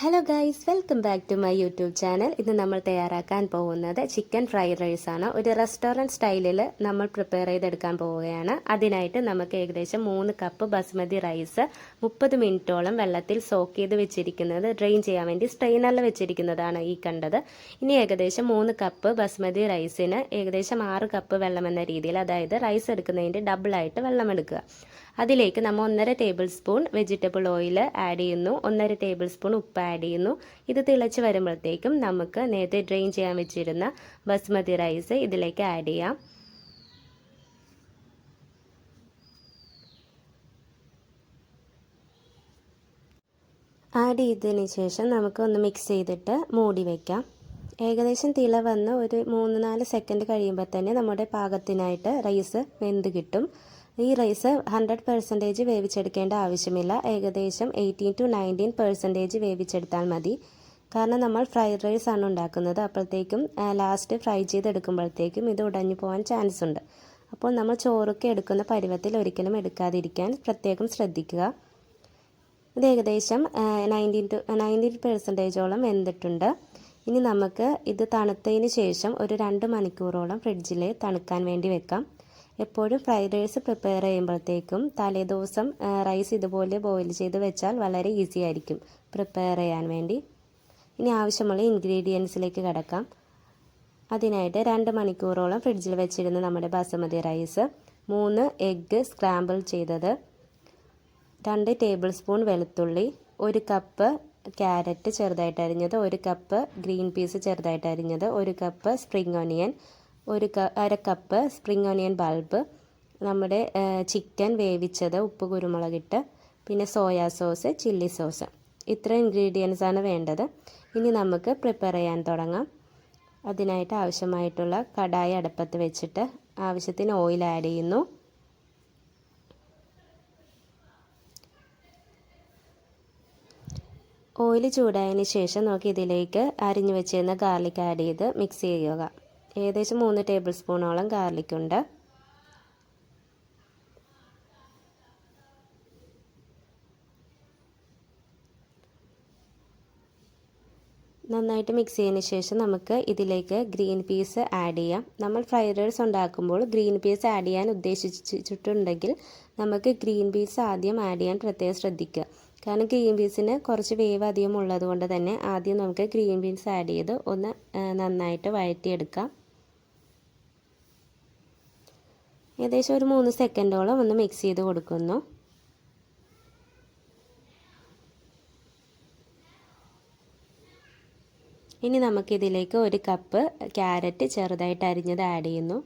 Hello guys welcome back to my YouTube channel ഇന്ന് നമ്മൾ തയ്യാറാക്കാൻ പോകുന്നത് ചിക്കൻ ഫ്രൈഡ് റൈസ് ആണ്. ഒരു റെസ്റ്റോറന്റ് സ്റ്റൈലിൽ നമ്മൾ പ്രിപ്പയർ ചെയ്തെടുക്കാൻ പോവുകയാണ്. അതിനായിട്ട് നമുക്ക് ഏകദേശം മൂന്ന് കപ്പ് ബസ്മതി റൈസ് മുപ്പത് മിനിറ്റോളം വെള്ളത്തിൽ സോക്ക് ചെയ്ത് വെച്ചിരിക്കുന്നത് ഡ്രെയിൻ ചെയ്യാൻ വേണ്ടി സ്ട്രെയിനറിൽ വെച്ചിരിക്കുന്നതാണ് ഈ കണ്ടത്. ഇനി ഏകദേശം മൂന്ന് കപ്പ് ബസ്മതി റൈസിന് ഏകദേശം ആറ് കപ്പ് വെള്ളം എന്ന രീതിയിൽ അതായത് റൈസ് എടുക്കുന്നതിന്റെ ഡബിളായിട്ട് വെള്ളം എടുക്കുക അതിലേക്ക് നമ്മൾ ഒന്നര table spoon vegetable oil add ചെയ്യുന്നു. ഒന്നര ടേബിൾ സ്പൂൺ ഉപ്പ് ആഡ് ചെയ്യുന്നു. ഇത് തിളച്ച് വരുമ്പോഴത്തേക്കും നമുക്ക് നേരത്തെ ഡ്രെയിൻ ചെയ്യാൻ വെച്ചിരുന്ന ബസ്മതി റൈസ് ഇതിലേക്ക് ആഡ് ചെയ്യാം. ആഡ് ചെയ്തതിന് ശേഷം നമുക്ക് ഒന്ന് മിക്സ് ചെയ്തിട്ട് മൂടി വയ്ക്കാം ഏകദേശം തിള വന്ന് ഒരു മൂന്ന് നാല് സെക്കൻഡ് കഴിയുമ്പോൾ തന്നെ നമ്മുടെ പാകത്തിനായിട്ട് റൈസ് വെന്ത് കിട്ടും. ഈ റൈസ് ഹൺഡ്രഡ് പെർസെന്റേജ് വേവിച്ചെടുക്കേണ്ട ആവശ്യമില്ല. ഏകദേശം എയ്റ്റീൻ ടു നയന്റീൻ പെർസെന്റേജ് വേവിച്ചെടുത്താൽ മതി. കാരണം നമ്മൾ ഫ്രൈഡ് റൈസ് ആണ് ഉണ്ടാക്കുന്നത്. അപ്പോഴത്തേക്കും ലാസ്റ്റ് ഫ്രൈ ചെയ്തെടുക്കുമ്പോഴത്തേക്കും ഇത് ഉടഞ്ഞു പോകാൻ ചാൻസ് ഉണ്ട്. അപ്പോൾ നമ്മൾ ചോറൊക്കെ എടുക്കുന്ന പരുവത്തിൽ ഒരിക്കലും എടുക്കാതിരിക്കാൻ പ്രത്യേകം ശ്രദ്ധിക്കുക. ഇത് ഏകദേശം നയന്റീൻ ടു നയന്റീൻ പെർസെന്റേജോളം വെന്തിട്ടുണ്ട്. ഇനി നമുക്ക് ഇത് തണുത്തതിന് ശേഷം ഒരു രണ്ട് മണിക്കൂറോളം ഫ്രിഡ്ജിൽ തണുക്കാൻ വേണ്ടി വെക്കാം. എപ്പോഴും ഫ്രൈഡ് റൈസ് പ്രിപ്പയർ ചെയ്യുമ്പോഴത്തേക്കും തലേദിവസം റൈസ് ഇതുപോലെ ബോയിൽ ചെയ്ത് വെച്ചാൽ വളരെ ഈസി ആയിരിക്കും പ്രിപ്പയർ ചെയ്യാൻ വേണ്ടി. ഇനി ആവശ്യമുള്ള ഇൻഗ്രീഡിയൻസിലേക്ക് കിടക്കാം. അതിനായിട്ട് രണ്ട് മണിക്കൂറോളം ഫ്രിഡ്ജിൽ വെച്ചിരുന്ന നമ്മുടെ ബാസുമതി റൈസ് മൂന്ന് എഗ്ഗ് സ്ക്രാമ്പിൾ ചെയ്തത് രണ്ട് ടേബിൾ സ്പൂൺ വെളുത്തുള്ളി ഒരു കപ്പ് ക്യാരറ്റ് ചെറുതായിട്ട് അരിഞ്ഞത് ഒരു കപ്പ് ഗ്രീൻ പീസ് ചെറുതായിട്ട് അരിഞ്ഞത് ഒരു കപ്പ് സ്പ്രിംഗ് ഓണിയൻ ഒരു അര കപ്പ് സ്പ്രിംഗ് ഓണിയൻ ബൾബ് നമ്മുടെ ചിക്കൻ വേവിച്ചത് ഉപ്പ് കുരുമുളകിട്ട് പിന്നെ സോയാ സോസ് ചില്ലി സോസ് ഇത്ര ഇൻഗ്രീഡിയൻസ് ആണ് വേണ്ടത്. ഇനി നമുക്ക് പ്രിപ്പയർ ചെയ്യാൻ തുടങ്ങാം. അതിനായിട്ട് ആവശ്യമായിട്ടുള്ള കടായി അടുപ്പത്ത് വെച്ചിട്ട് ആവശ്യത്തിന് ഓയിൽ ആഡ് ചെയ്യുന്നു. ഓയിൽ ചൂടായതിന് ശേഷം നമുക്ക് ഇതിലേക്ക് അരിഞ്ഞു വെച്ചിരുന്ന ഗാർലിക് ആഡ് ചെയ്ത് മിക്സ് ചെയ്യുക. ഏകദേശം മൂന്ന് ടേബിൾ സ്പൂണോളം ഗാർലിക് ഉണ്ട് നന്നായിട്ട് മിക്സ് ചെയ്തതിന് ശേഷം നമുക്ക് ഇതിലേക്ക് ഗ്രീൻ പീസ് ആഡ് ചെയ്യാം. നമ്മൾ ഫ്രൈഡ് റൈസ് ഉണ്ടാക്കുമ്പോൾ ഗ്രീൻ പീസ് ആഡ് ചെയ്യാൻ ഉദ്ദേശിച്ചിട്ടുണ്ടെങ്കിൽ നമുക്ക് ഗ്രീൻ പീസ് ആദ്യം ആഡ് ചെയ്യാൻ പ്രത്യേകം ശ്രദ്ധിക്കുക. കാരണം ഗ്രീൻ പീസിന് കുറച്ച് വേവ് അധികം ഉള്ളത് തന്നെ ആദ്യം നമുക്ക് ഗ്രീൻ പീസ് ആഡ് ചെയ്ത് ഒന്ന് നന്നായിട്ട് വഴറ്റിയെടുക്കാം. ഏകദേശം ഒരു മൂന്ന് സെക്കൻഡോളം ഒന്ന് മിക്സ് ചെയ്ത് കൊടുക്കുന്നു. ഇനി നമുക്കിതിലേക്ക് ഒരു കപ്പ് ക്യാരറ്റ് ചെറുതായിട്ട് അരിഞ്ഞത് ആഡ് ചെയ്യുന്നു.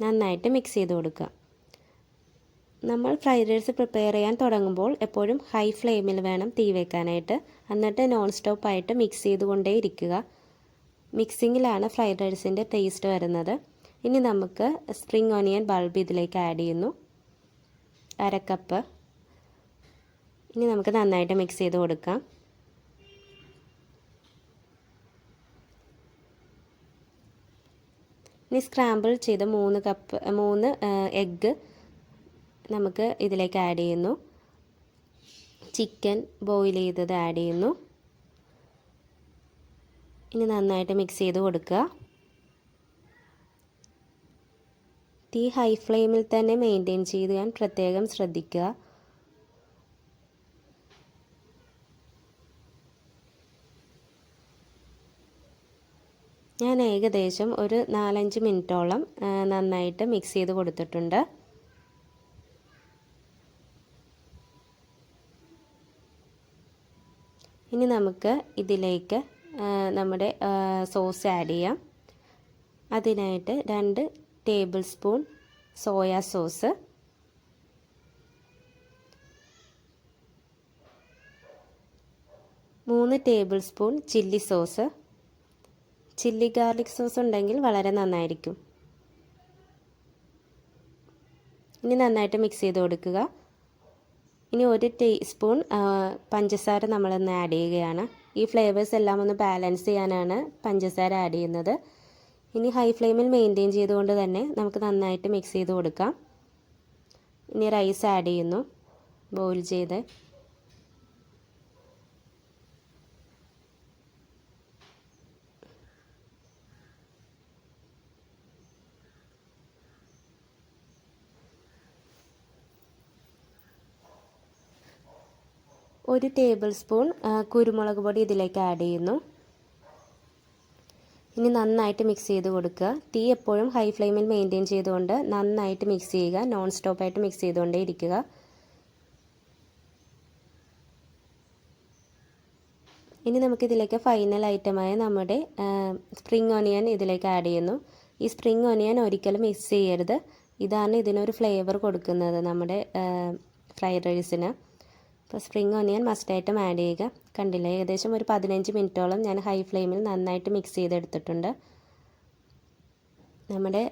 നന്നായിട്ട് മിക്സ് ചെയ്ത് കൊടുക്കുക. നമ്മൾ ഫ്രൈഡ് റൈസ് പ്രിപ്പയർ ചെയ്യാൻ തുടങ്ങുമ്പോൾ എപ്പോഴും ഹൈ ഫ്ലെയിമിൽ വേണം തീ വെക്കാനായിട്ട്. എന്നിട്ട് നോൺ സ്റ്റോപ്പായിട്ട് മിക്സ് ചെയ്തുകൊണ്ടേ ഇരിക്കുക മിക്സിങ്ങിലാണ് ഫ്രൈഡ് റൈസിന്റെ ടേസ്റ്റ് വരുന്നത്. ഇനി നമുക്ക് സ്പ്രിംഗ് ഓണിയൻ ബൾബ് ഇതിലേക്ക് ആഡ് ചെയ്യുന്നു. അര കപ്പ് ഇനി നമുക്ക് നന്നായിട്ട് മിക്സ് ചെയ്ത് കൊടുക്കാം. ഇനി സ്ക്രാമ്പിൾ ചെയ്ത് മൂന്ന് കപ്പ് മൂന്ന് എഗ്ഗ് നമുക്ക് ഇതിലേക്ക് ആഡ് ചെയ്യുന്നു. ചിക്കൻ ബോയിൽ ചെയ്തത് ആഡ് ചെയ്യുന്നു. ഇനി നന്നായിട്ട് മിക്സ് ചെയ്ത് കൊടുക്കുക. തീ ഹൈ ഫ്ലെയിമിൽ തന്നെ മെയിന്റെയിൻ ചെയ്ത് ഞാൻ പ്രത്യേകം ശ്രദ്ധിക്കുക. ഞാൻ ഏകദേശം ഒരു നാലഞ്ച് മിനിറ്റോളം നന്നായിട്ട് മിക്സ് ചെയ്ത് കൊടുത്തിട്ടുണ്ട്. ഇനി നമുക്ക് ഇതിലേക്ക് നമ്മുടെ സോസ് ആഡ് ചെയ്യാം. അതിനായിട്ട് രണ്ട് ടേബിൾ സ്പൂൺ സോയ സോസ്. മൂന്ന് table spoon chilli sauce. Chilli garlic sauce ഉണ്ടെങ്കിൽ വളരെ നന്നായിരിക്കും. ഇനി നന്നായിട്ട് മിക്സ് ചെയ്ത് കൊടുക്കുക. ഇനി ഒരു ടീസ്പൂൺ പഞ്ചസാര നമ്മളൊന്ന് ആഡ് ചെയ്യുകയാണ്. ഈ ഫ്ലേവേഴ്സ് എല്ലാം ഒന്ന് ബാലൻസ് ചെയ്യാനാണ് പഞ്ചസാര ആഡ് ചെയ്യുന്നത്. ഇനി ഹൈ ഫ്ലെയിമിൽ മെയിന്റെയിൻ ചെയ്തുകൊണ്ട് തന്നെ നമുക്ക് നന്നായിട്ട് മിക്സ് ചെയ്ത് കൊടുക്കാം. ഇനി റൈസ് ആഡ് ചെയ്യുന്നു. ബോയിൽ ചെയ്ത്. ഒരു ടേബിൾ സ്പൂൺ കുരുമുളക് പൊടി ഇതിലേക്ക് ആഡ് ചെയ്യുന്നു. ഇനി നന്നായിട്ട് മിക്സ് ചെയ്ത് കൊടുക്കുക. തീ എപ്പോഴും ഹൈ ഫ്ലെയിമിൽ മെയിന്റെയിൻ ചെയ്തുകൊണ്ട് നന്നായിട്ട് മിക്സ് ചെയ്യുക. നോൺ സ്റ്റോപ്പായിട്ട് മിക്സ് ചെയ്തുകൊണ്ടേ ഇരിക്കുക. ഇനി നമുക്കിതിലേക്ക് ഫൈനൽ ഐറ്റമായ നമ്മുടെ സ്പ്രിങ് ഓണിയൻ ഇതിലേക്ക് ആഡ് ചെയ്യുന്നു. ഈ സ്പ്രിങ് ഓണിയൻ ഒരിക്കലും മിക്സ് ചെയ്യരുത്. ഇതാണ് ഇതിനൊരു ഫ്ലേവർ കൊടുക്കുന്നത് നമ്മുടെ ഫ്രൈഡ് റൈസിന് അപ്പോൾ സ്പ്രിങ് ഒനിയൻ മസ്റ്റായിട്ടും ആഡ് ചെയ്യുക. കണ്ടില്ലേ? ഏകദേശം ഒരു പതിനഞ്ച് മിനിറ്റോളം ഞാൻ ഹൈ ഫ്ലെയിമിൽ നന്നായിട്ട് മിക്സ് ചെയ്തെടുത്തിട്ടുണ്ട്. നമ്മുടെ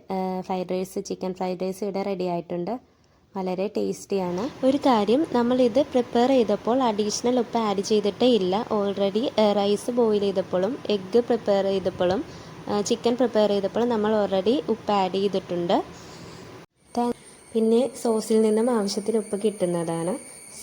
fried rice chicken fried rice ഇവിടെ റെഡി ആയിട്ടുണ്ട്. വളരെ ടേസ്റ്റിയാണ് ഒരു കാര്യം നമ്മളിത് പ്രിപ്പയർ ചെയ്തപ്പോൾ അഡീഷണൽ ഉപ്പ് ആഡ് ചെയ്തിട്ടേ ഇല്ല. ഓൾറെഡി റൈസ് ബോയിൽ ചെയ്തപ്പോഴും എഗ്ഗ് പ്രിപ്പയർ ചെയ്തപ്പോഴും ചിക്കൻ പ്രിപ്പയർ ചെയ്തപ്പോഴും നമ്മൾ ഓൾറെഡി ഉപ്പ് ആഡ് ചെയ്തിട്ടുണ്ട്. പിന്നെ സോസിൽ നിന്നും ആവശ്യത്തിന് ഉപ്പ് കിട്ടുന്നതാണ്.